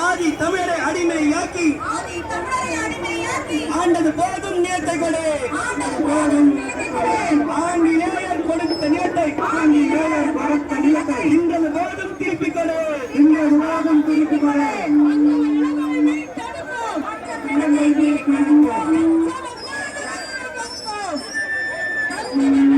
ஆதி தமிழரை அடிமையாக்கி ஆண்டது போதும் நிலத்தை கொடு. ஆங்கிலேயர் கொடுத்த Thank you.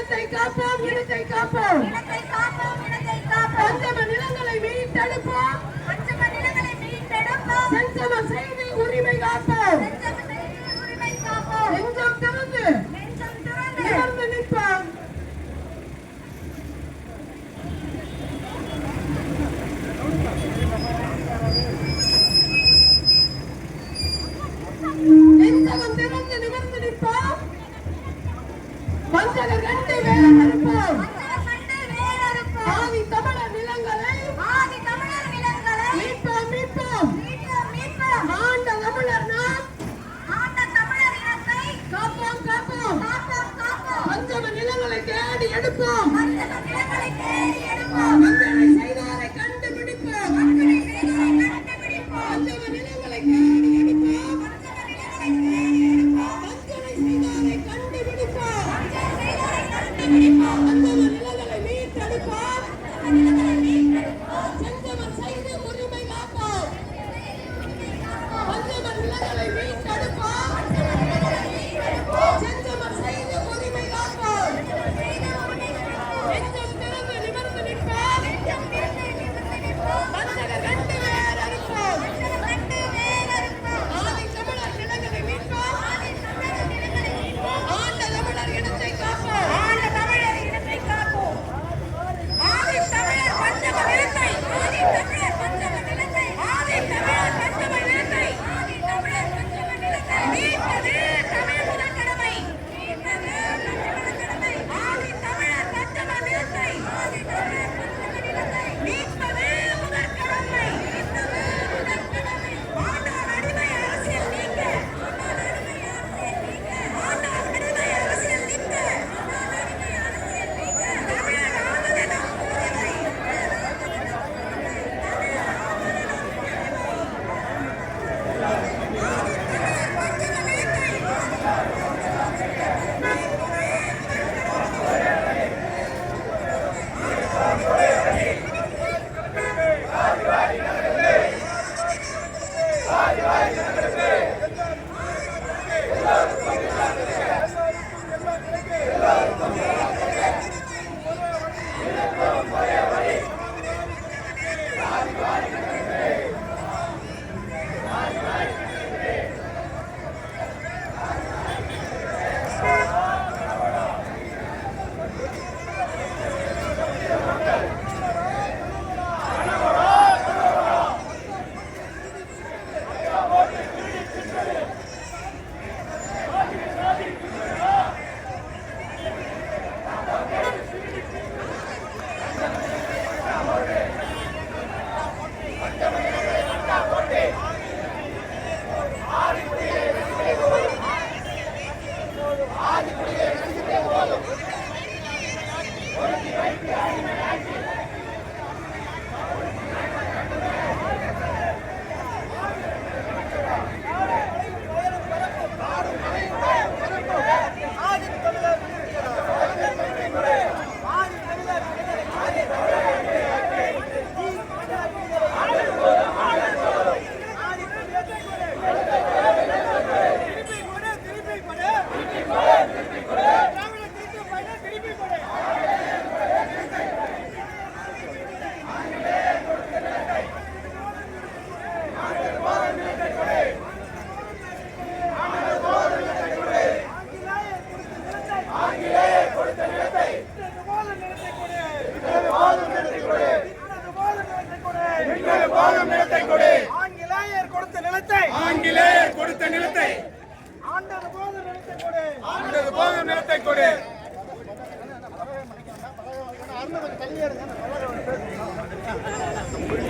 இனத்தை காப்போம் இனத்தை காப்போம். பஞ்சம நிலங்களை மீட்டெடுப்போம். செஞ்சம செய்தி உரிமை காப்போம். நெஞ்சம் திறந்து நிற்போம். எடுப்போம். Super.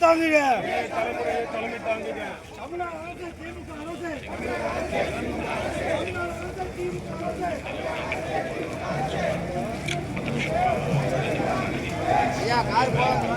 தாங்குங்க ஐயா கார் தலைமுறை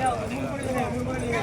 야, 물 버리네, 물 버리네.